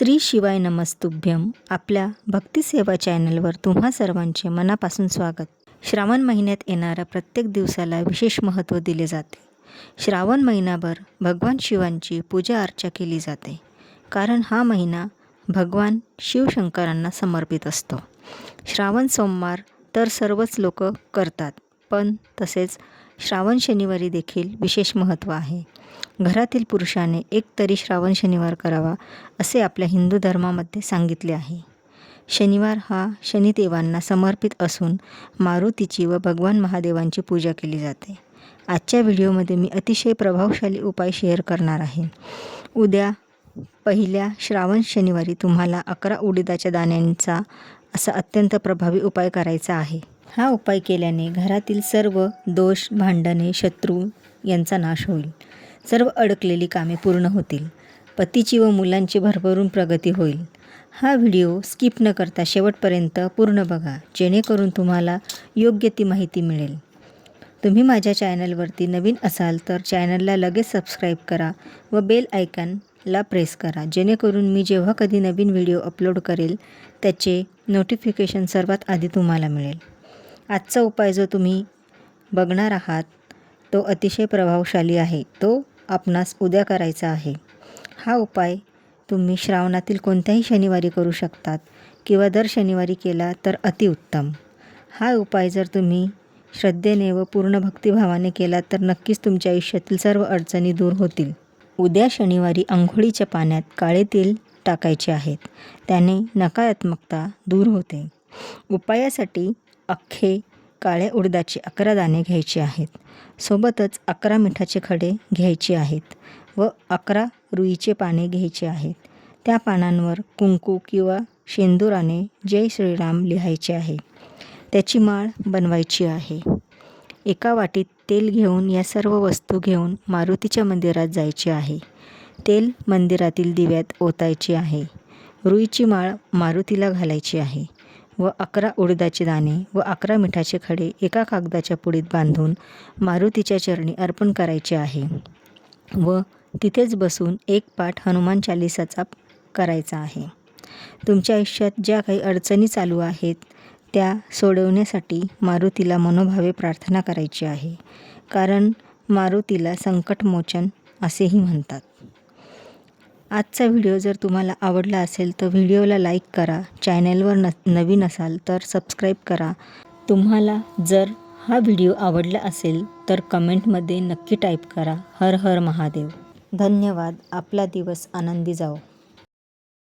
श्री शिवाय नमस्तुभ्यम आपल्या भक्तिसेवा चॅनलवर तुम्हा सर्वांचे मनापासून स्वागत. श्रावण महिन्यात येणाऱ्या प्रत्येक दिवसाला विशेष महत्त्व दिले जाते. श्रावण महिनाभर भगवान शिवांची पूजा अर्चा केली जाते. कारण हा महिना भगवान शिवशंकरांना समर्पित असतो. श्रावण सोमवार तर सर्वच लोक करतात. पण तसेच श्रावण शनिवारी देखील विशेष महत्त्व आहे. घरातील पुरुषाने एक तरी श्रावण शनिवार करावा असे आपल्या हिंदू धर्मामध्ये सांगितले आहे. शनिवार हा शनिदेवांना समर्पित असून मारुतीची व भगवान महादेवांची पूजा केली जाते. आजच्या व्हिडिओमध्ये मी अतिशय प्रभावशाली उपाय शेअर करणार आहे. उद्या पहिल्या श्रावण शनिवारी तुम्हाला अकरा उडीदाच्या दाण्यांचा असा अत्यंत प्रभावी उपाय करायचा आहे. हा उपाय केल्याने घरातील सर्व दोष भांडणे शत्रू यांचा नाश होईल. सर्व अडकलेली कामे पूर्ण होतील. पतीची व मुलांची भरभरून प्रगती होईल. हा व्हिडिओ स्किप न करता शेवटपर्यंत पूर्ण बघा जेणेकरून तुम्हाला योग्य ती माहिती मिळेल. तुम्ही माझ्या चॅनलवरती नवीन असाल तर चॅनलला लगेच सबस्क्राईब करा व बेल आयकॉनला प्रेस करा. जेणेकरून मी जेव्हा कधी नवीन व्हिडिओ अपलोड करेल त्याचे नोटिफिकेशन सर्वात आधी तुम्हाला मिळेल. आजचा उपाय जो तुम्ही बघणार आहात तो अतिशय प्रभावशाली आहे. तो आपणास उद्या करायचा आहे. हा उपाय तुम्ही श्रावणातील कोणत्याही शनिवारी करू शकतात किंवा दर शनिवारी केला तर अतिउत्तम हा उपाय जर तुम्ही श्रद्धेने व पूर्ण भक्तिभावाने केला तर नक्कीच तुमच्या आयुष्यातील सर्व अडचणी दूर होतील. उद्या शनिवारी अंघोळीच्या पाण्यात काळे तेल टाकायचे आहेत. त्याने नकारात्मकता दूर होते. उपायासाठी अख्खे काळ्या उडदाचे अकरा दाणे घ्यायचे आहेत. सोबतच अकरा मिठाचे खडे घ्यायचे आहेत व अकरा रुईचे पाने घ्यायचे आहेत. त्या पानांवर कुंकू किंवा शेंदुराने जय श्रीराम लिहायचे आहे. त्याची माळ बनवायची आहे. एका वाटीत तेल घेऊन या सर्व वस्तू घेऊन मारुतीच्या मंदिरात जायचे आहे. तेल मंदिरातील दिव्यात ओतायचे आहे. रुईची माळ मारुतीला घालायची आहे. व अकरा उडदाचे दाणे व अकरा मिठाचे खडे एका कागदाच्या पुडीत बांधून मारुतीच्या चरणी अर्पण करायचे आहे. व तिथेच बसून एक पाठ हनुमान चालिसाचा करायचा आहे. तुमच्या आयुष्यात ज्या काही अडचणी चालू आहेत त्या सोडवण्यासाठी मारुतीला मनोभावे प्रार्थना करायची आहे. कारण मारुतीला संकटमोचन असेही म्हणतात. आजचा व्हिडिओ जर तुम्हाला आवडला असेल तर व्हिडिओला लाईक करा चॅनलवर न नवीन असाल तर सबस्क्राईब करा. तुम्हाला जर हा व्हिडिओ आवडला असेल तर कमेंटमध्ये नक्की टाईप करा. हर हर महादेव. धन्यवाद. आपला दिवस आनंदी जाओ